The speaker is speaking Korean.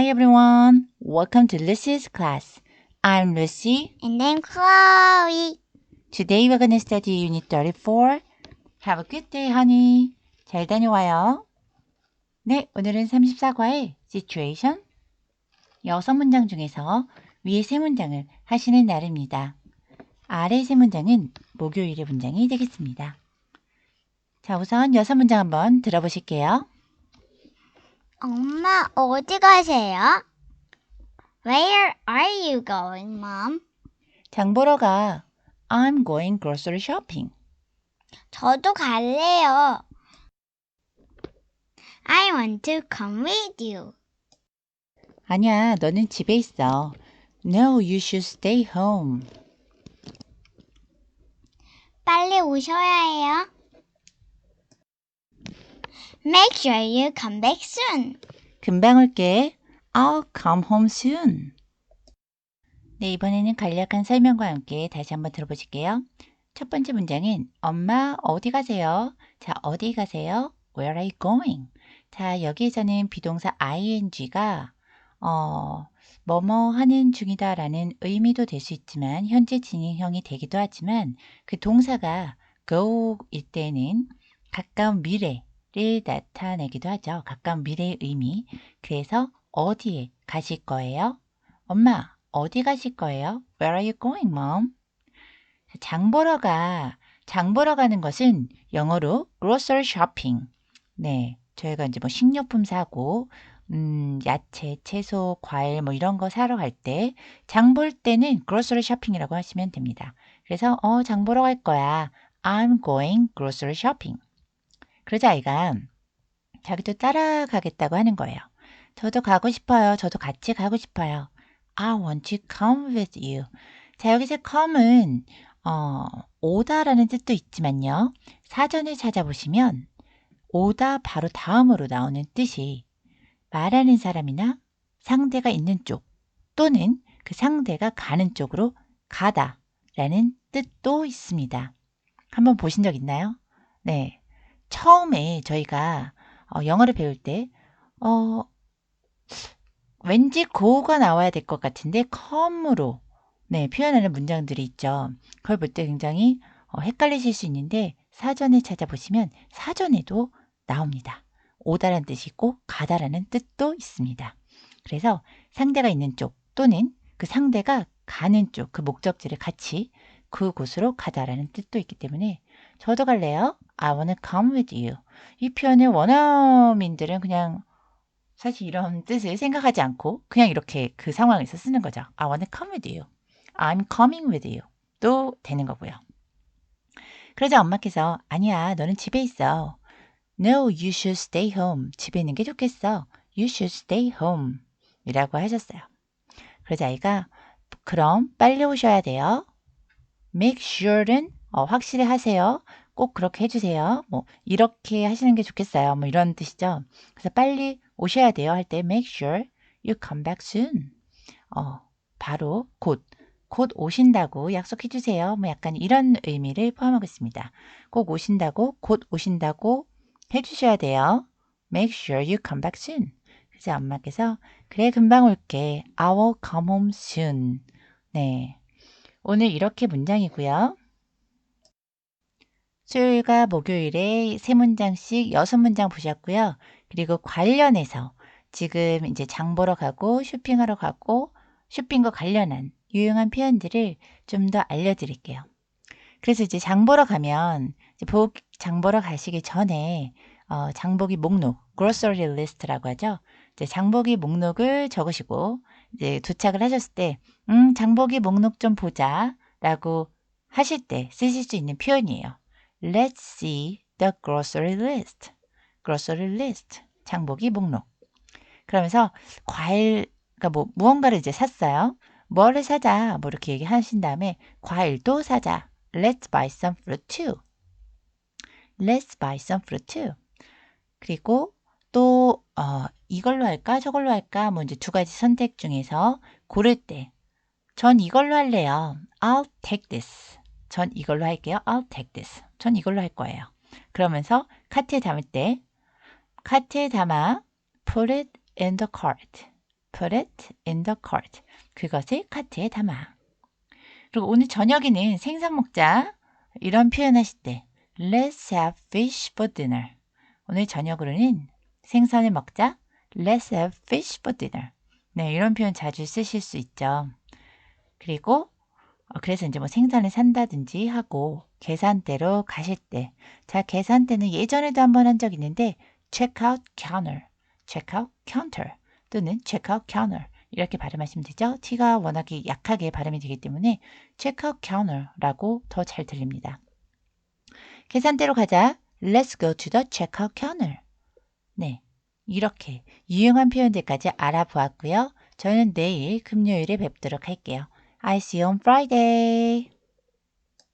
Hi everyone, welcome to Lucy's class. I'm Lucy. And then Chloe. Today we're going to study Unit 34. Have a good day, honey. 잘 다녀와요. 네, 오늘은 34과의 situation. 여섯 문장 중에서 위에 세 문장을 하시는 날입니다. 아래 세 문장은 목요일의 문장이 되겠습니다. 자, 우선 여섯 문장 한번 들어보실게요. 엄마 어디 가세요? Where are you going, Mom? 장 보러 가. I'm going grocery shopping. 저도 갈래요. I want to come with you. 아니야, 너는 집에 있어. No, you should stay home. 빨리 오셔야 해요. Make sure you come back soon. 금방 올게. I'll come home soon. 네, 이번에는 간략한 설명과 함께 다시 한번 들어보실게요. 첫 번째 문장은 엄마 어디 가세요? 자, 어디 가세요? Where are you going? 자, 여기에서는 비동사 ing가 어, 뭐뭐 하는 중이다 라는 의미도 될 수 있지만 현재 진행형이 되기도 하지만 그 동사가 go일 때는 가까운 미래 를 나타내기도 하죠. 가까운 미래의 의미. 그래서 어디에 가실 거예요? 엄마, 어디 가실 거예요? Where are you going, mom? 장 보러 가. 장 보러 가는 것은 영어로 grocery shopping. 네. 저희가 이제 뭐 식료품 사고, 음, 야채, 채소, 과일 뭐 이런 거 사러 갈 때, 장 볼 때는 grocery shopping이라고 하시면 됩니다. 그래서, 어, 장 보러 갈 거야. I'm going grocery shopping. 그러자 아이가 자기도 따라가겠다고 하는 거예요. 저도 가고 싶어요. 저도 같이 가고 싶어요. I want to come with you. 자, 여기서 come은 어, 오다라는 뜻도 있지만요. 사전을 찾아보시면 오다 바로 다음으로 나오는 뜻이 말하는 사람이나 상대가 있는 쪽 또는 그 상대가 가는 쪽으로 가다라는 뜻도 있습니다. 한번 보신 적 있나요? 네. 처음에 저희가 어, 영어를 배울 때 어, 왠지 고가 나와야 될 것 같은데 come으로 네, 표현하는 문장들이 있죠. 그걸 볼 때 굉장히 어, 헷갈리실 수 있는데 사전에 찾아보시면 사전에도 나옵니다. 오다라는 뜻이 있고 가다라는 뜻도 있습니다. 그래서 상대가 있는 쪽 또는 그 상대가 가는 쪽, 그 목적지를 같이 그곳으로 가다라는 뜻도 있기 때문에 저도 갈래요. I wanna come with you. 이 표현을 원어민들은 그냥 사실 이런 뜻을 생각하지 않고 그냥 이렇게 그 상황에서 쓰는 거죠. I wanna come with you. I'm coming with you. 또 되는 거고요. 그러자 엄마께서 아니야, 너는 집에 있어. No, you should stay home. 집에 있는 게 좋겠어. You should stay home. 이라고 하셨어요. 그러자 아이가 그럼 빨리 오셔야 돼요. Make sure는 어, 확실히 하세요. 꼭 그렇게 해주세요. 뭐 이렇게 하시는 게 좋겠어요. 뭐 이런 뜻이죠. 그래서 빨리 오셔야 돼요 할 때 make sure you come back soon. 어, 바로 곧, 곧 오신다고 약속해 주세요. 뭐 약간 이런 의미를 포함하고 있습니다. 꼭 오신다고, 곧 오신다고 해 주셔야 돼요. make sure you come back soon. 그래서 엄마께서 그래 금방 올게. I will come home soon. 네. 오늘 이렇게 문장이고요. 수요일과 목요일에 세 문장씩 여섯 문장 보셨고요. 그리고 관련해서 지금 이제 장 보러 가고 쇼핑하러 가고 쇼핑과 관련한 유용한 표현들을 좀 더 알려드릴게요. 그래서 이제 장 보러 가면 복, 장 보러 가시기 전에 어, 장보기 목록, grocery list라고 하죠. 이제 장보기 목록을 적으시고 이제 도착을 하셨을 때, 음, 장보기 목록 좀 보자 라고 하실 때 쓰실 수 있는 표현이에요. Let's see the grocery list. grocery list. 장보기 목록. 그러면서 과일, 그러니까 뭐 무언가를 이제 샀어요. 뭐를 사자. 뭐 이렇게 얘기하신 다음에 과일도 사자. Let's buy some fruit too. Let's buy some fruit too. 그리고 또 어, 이걸로 할까 저걸로 할까 뭐 이제 두 가지 선택 중에서 고를 때 전 이걸로 할래요. I'll take this. 전 이걸로 할게요. I'll take this. 전 이걸로 할 거예요. 그러면서 카트에 담을 때 카트에 담아 put it in the cart. put it in the cart. 그것을 카트에 담아. 그리고 오늘 저녁에는 생선 먹자. 이런 표현 하실 때 Let's have fish for dinner. 오늘 저녁으로는 생선을 먹자. Let's have fish for dinner. 네, 이런 표현 자주 쓰실 수 있죠. 그리고 어, 그래서 이제 뭐 생선을 산다든지 하고 계산대로 가실 때, 자 계산대는 예전에도 한번 한 적 있는데 checkout counter, checkout counter 또는 checkout counter 이렇게 발음하시면 되죠. t가 워낙에 약하게 발음이 되기 때문에 checkout counter라고 더 잘 들립니다. 계산대로 가자. Let's go to the checkout counter. 네, 이렇게 유용한 표현들까지 알아보았고요. 저는 내일 금요일에 뵙도록 할게요. I see you on Friday.